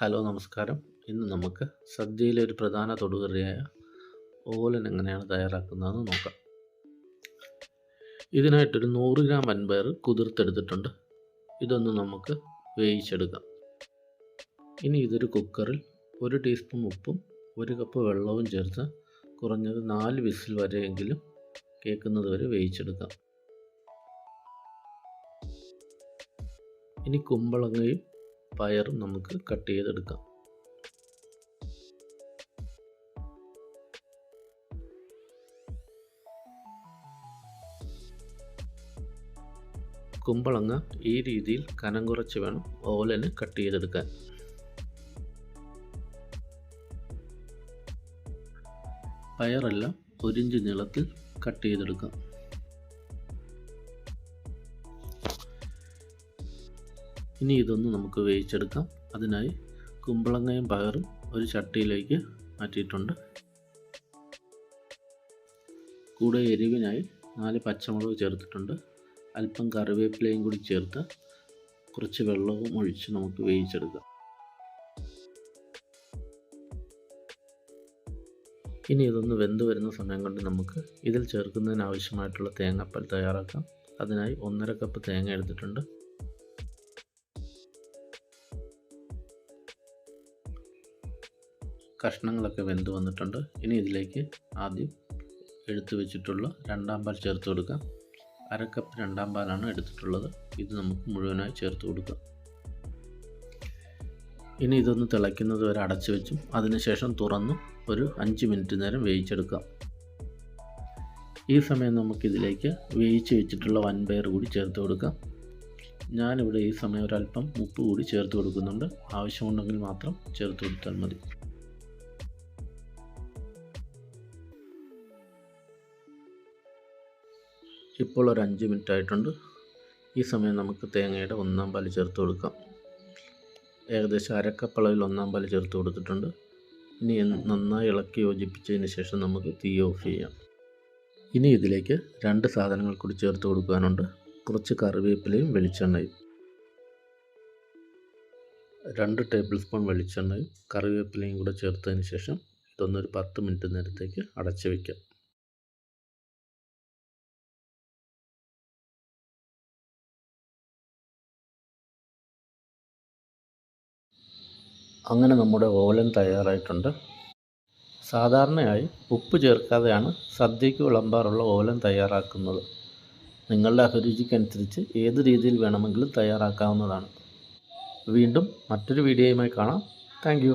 Hello നമസ്കാരം. ഇന്ന് നമുക്ക് സദ്യയിലെ ഒരു പ്രധാന തൊടുകറിയായ ഓലൻ എങ്ങനെയാണ് തയ്യാറാക്കുന്നതെന്ന് നോക്കാം. ഇതിനായിട്ടൊരു നൂറ് ഗ്രാം വൻപയർ കുതിർത്തെടുത്തിട്ടുണ്ട്. ഇതൊന്ന് നമുക്ക് വേവിച്ചെടുക്കാം. ഇനി ഇതൊരു കുക്കറിൽ ഒരു ടീസ്പൂൺ ഉപ്പും ഒരു കപ്പ് വെള്ളവും ചേർത്ത് കുറഞ്ഞത് നാല് വിസിൽ വരെയെങ്കിലും കേൾക്കുന്നത് വരെ വേവിച്ചെടുക്കാം. ഇനി കുമ്പളങ്ങയും പയറും നമുക്ക് കട്ട് ചെയ്തെടുക്കാം. കുമ്പളങ്ങ ഈ രീതിയിൽ കനം കുറച്ച് വേണം ഓലന് കട്ട് ചെയ്തെടുക്കാൻ. പയറെല്ലാം ഒരിഞ്ച് നീളത്തിൽ കട്ട് ചെയ്തെടുക്കാം. ഇനി ഇതൊന്ന് നമുക്ക് വേവിച്ചെടുക്കാം. അതിനായി കുമ്പളങ്ങയും പയറും ഒരു ചട്ടിയിലേക്ക് മാറ്റിയിട്ടുണ്ട്. കൂടെ എരിവിനായി നാല് പച്ചമുളക് ചേർത്തിട്ടുണ്ട്. അല്പം കറിവേപ്പിലയും കൂടി ചേർത്ത് കുറച്ച് വെള്ളവും ഒഴിച്ച് നമുക്ക് വേവിച്ചെടുക്കാം. ഇനി ഇതൊന്ന് വെന്ത് വരുന്ന സമയം കൊണ്ട് നമുക്ക് ഇതിൽ ചേർക്കുന്നതിന് ആവശ്യമായിട്ടുള്ള തേങ്ങാപ്പാൽ തയ്യാറാക്കാം. അതിനായി ഒന്നര കപ്പ് തേങ്ങ എടുത്തിട്ടുണ്ട്. കഷ്ണങ്ങളൊക്കെ വെന്ത് വന്നിട്ടുണ്ട്. ഇനി ഇതിലേക്ക് ആദ്യം എടുത്തു വെച്ചിട്ടുള്ള രണ്ടാം പാൽ ചേർത്ത് കൊടുക്കാം അര കപ്പ് രണ്ടാം പാലാണ് എടുത്തിട്ടുള്ളത്. ഇത് നമുക്ക് മുഴുവനായി ചേർത്ത് കൊടുക്കാം ഇനി ഇതൊന്ന് തിളയ്ക്കുന്നത് വരെ അടച്ചു വെച്ചും അതിനുശേഷം തുറന്ന് ഒരു അഞ്ച് മിനിറ്റ് നേരം വേവിച്ചെടുക്കാം. ഈ സമയം നമുക്കിതിലേക്ക് വേവിച്ച് വെച്ചിട്ടുള്ള വൻപയർ കൂടി ചേർത്ത് കൊടുക്കാം. ഞാനിവിടെ ഈ സമയം ഒരല്പം ഉപ്പ് കൂടി ചേർത്ത് കൊടുക്കുന്നുണ്ട്. ആവശ്യമുണ്ടെങ്കിൽ മാത്രം ചേർത്ത് കൊടുത്താൽ മതി. ഇപ്പോൾ ഒരു അഞ്ച് മിനിറ്റ് ആയിട്ടുണ്ട് ഈ സമയം നമുക്ക് തേങ്ങയുടെ ഒന്നാം പാൽ ചേർത്ത് കൊടുക്കാം. ഏകദേശം അരക്കപ്പളവിൽ ഒന്നാം പാൽ ചേർത്ത് കൊടുത്തിട്ടുണ്ട്. ഇനി നന്നായി ഇളക്കി യോജിപ്പിച്ചതിന് ശേഷം നമുക്ക് തീ ഓഫ് ചെയ്യാം. ഇനി ഇതിലേക്ക് രണ്ട് സാധനങ്ങൾ കൂടി ചേർത്ത് കൊടുക്കാനുണ്ട് കുറച്ച് കറിവേപ്പിലയും വെളിച്ചെണ്ണയും. രണ്ട് ടേബിൾ സ്പൂൺ വെളിച്ചെണ്ണയും കറിവേപ്പിലയും കൂടെ ചേർത്തതിന് ശേഷം ഇതൊന്നൊരു പത്ത് മിനിറ്റ് നേരത്തേക്ക് അടച്ചു വയ്ക്കാം അങ്ങനെ നമ്മുടെ ഓലൻ തയ്യാറായിട്ടുണ്ട്. സാധാരണയായി ഉപ്പ് ചേർക്കാതെയാണ് സദ്യയ്ക്ക് വിളമ്പാറുള്ള ഓലൻ തയ്യാറാക്കുന്നത്. നിങ്ങളുടെ അഭിരുചിക്കനുസരിച്ച് ഏത് രീതിയിൽ വേണമെങ്കിലും തയ്യാറാക്കാവുന്നതാണ്. വീണ്ടും മറ്റൊരു വീഡിയോയുമായി കാണാം. താങ്ക്